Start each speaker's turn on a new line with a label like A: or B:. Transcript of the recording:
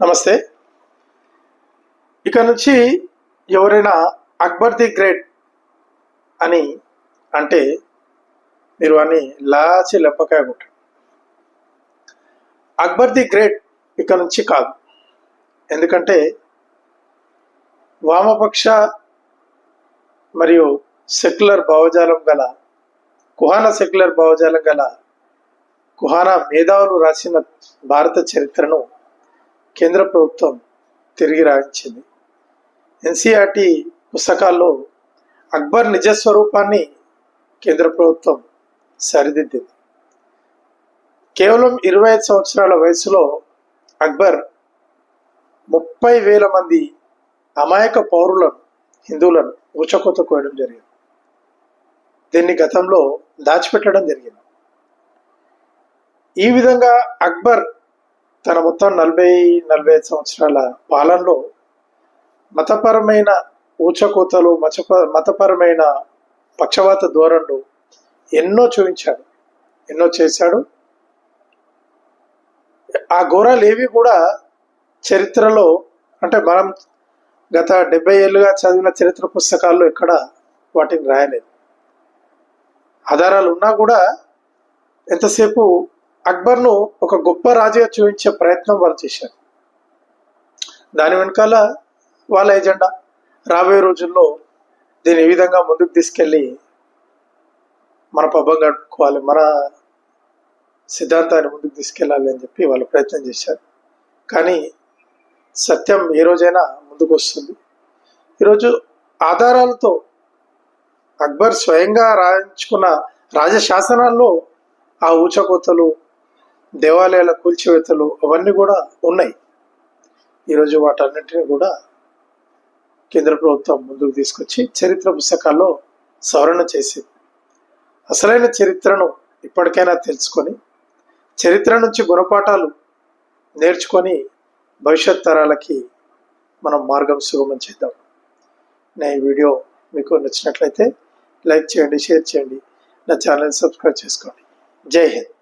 A: నమస్తే. ఇక నుంచి ఎవరైనా అక్బర్ ది గ్రేట్ అని అంటే మీరు అని లాచి లెప్పకాయ అక్బర్ ది గ్రేట్ ఇక నుంచి కాదు. ఎందుకంటే వామపక్ష మరియు సెక్యులర్ భావజాలం గల కుహాన సెక్యులర్ భావజాలం గల కుహానా మేధావులు రాసిన భారత చరిత్రను కేంద్ర ప్రభుత్వం తిరిగి రాయించింది. ఎన్సీఆర్టీ పుస్తకాల్లో అక్బర్ నిజ స్వరూపాన్ని కేంద్ర ప్రభుత్వం సరిదిద్దింది. కేవలం ఇరవై ఐదు సంవత్సరాల వయసులో అక్బర్ ముప్పై వేల మంది అమాయక పౌరులను హిందువులను ఊచకోత కోయడం జరిగింది. దీన్ని గతంలో దాచిపెట్టడం జరిగింది. ఈ విధంగా అక్బర్ తన మొత్తం నలభై నలభై ఐదు సంవత్సరాల పాలనలో మతపరమైన ఊచకోతలు మచప మతపరమైన పక్షవాత ధోరణులు ఎన్నో చూపించాడు ఎన్నో చేశాడు. ఆ ఘోరాలు ఏవి కూడా చరిత్రలో అంటే మనం గత డెబ్బై ఏళ్ళుగా చదివిన చరిత్ర పుస్తకాల్లో ఇక్కడ వాటిని రాయలేదు. ఆధారాలు ఉన్నా కూడా ఎంతసేపు అక్బర్ను ఒక గొప్ప రాజుగా చూపించే ప్రయత్నం వాళ్ళు చేశారు. దాని వెనకాల వాళ్ళ ఎజెండా. రాబోయే రోజుల్లో దీన్ని ఈ విధంగా ముందుకు తీసుకెళ్ళి మన పబ్బం గడుపుకోవాలి మన సిద్ధాంతాన్ని ముందుకు తీసుకెళ్ళాలి అని చెప్పి వాళ్ళు ప్రయత్నం చేశారు. కానీ సత్యం ఏ రోజైనా ముందుకు వస్తుంది. ఈరోజు ఆధారాలతో అక్బర్ స్వయంగా రాయించుకున్న రాజశాసనాల్లో ఆ ఊచకోతలు దేవాలయాల కూల్చివేతలు అవన్నీ కూడా ఉన్నాయి. ఈరోజు వాటన్నింటినీ కూడా కేంద్ర ప్రభుత్వం ముందుకు తీసుకొచ్చి చరిత్ర పుస్తకాల్లో సవరణ చేసింది అసలైన చరిత్రను ఇప్పటికైనా తెలుసుకొని చరిత్ర నుంచి గుణపాఠాలు నేర్చుకొని భవిష్యత్ తరాలకి మనం మార్గం సుగమం చేద్దాం. నా ఈ వీడియో మీకు నచ్చినట్లయితే లైక్ చేయండి షేర్ చేయండి నా ఛానల్ సబ్స్క్రైబ్ చేసుకోండి. జై హింద్.